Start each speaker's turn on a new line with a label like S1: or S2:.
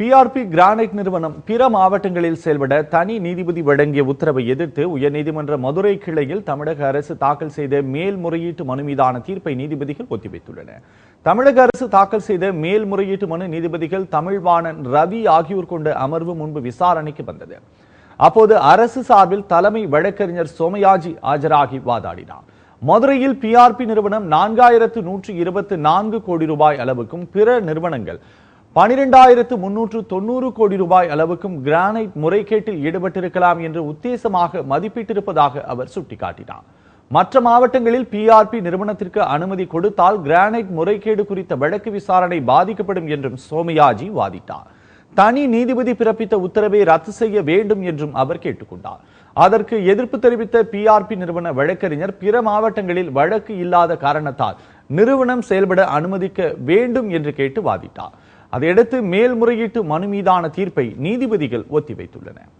S1: PRP granite நிறுவனம் பிற மாவட்டங்களில் செயல்பட தனி நீதிபதி வழங்கிய உத்தரவை எதிர்த்து உயர்நீதிமன்ற மதுரை கிளையில் தமிழக அரசு தாக்கல் செய்த மேல்முறையீட்டு மனு மீதான தீர்ப்பை நீதிபதிகள் ஒத்திவைத்துள்ளனர். தமிழக அரசு தாக்கல் செய்த மேல்முறையீட்டு மனு நீதிபதிகள் தமிழ்வாணன் ரவி ஆகியோர் கொண்ட அமர்வு முன்பு விசாரணைக்கு வந்தது. அப்போது அரசு சார்பில் தலைமை வழக்கறிஞர் சோமயாஜி ஆஜராகி வாதாடினார். மதுரையில் பிஆர்பி நிறுவனம் நான்காயிரத்து நூற்று இருபத்து நான்கு கோடி ரூபாய் அளவுக்கும் பிற நிறுவனங்கள் பனிரெண்டாயிரத்து முன்னூற்று தொண்ணூறு கோடி ரூபாய் அளவுக்கும் கிரானைட் முறைகேட்டில் ஈடுபட்டிருக்கலாம் என்று உத்தேசமாக மதிப்பிட்டிருப்பதாக அவர் சுட்டிக்காட்டினார். மற்ற மாவட்டங்களில் பிஆர்பி நிறுவனத்திற்கு அனுமதி கொடுத்தால் கிரானைட் முறைகேடு குறித்த வழக்கு விசாரணை பாதிக்கப்படும் என்றும் சோமயாஜி வாதிட்டார். தனி நீதிபதி பிறப்பித்த உத்தரவை ரத்து செய்ய வேண்டும் என்றும் அவர் கேட்டுக்கொண்டார். அதற்கு எதிர்ப்பு தெரிவித்த பிஆர்பி நிறுவன வழக்கறிஞர் பிற மாவட்டங்களில் வழக்கு இல்லாத காரணத்தால் நிறுவனம் செயல்பட அனுமதிக்க வேண்டும் என்று கேட்டு வாதிட்டார். அதையடுத்து மேல்முறையீட்டு மனு மீதான தீர்ப்பை நீதிபதிகள் ஒத்திவைத்துள்ளனர்.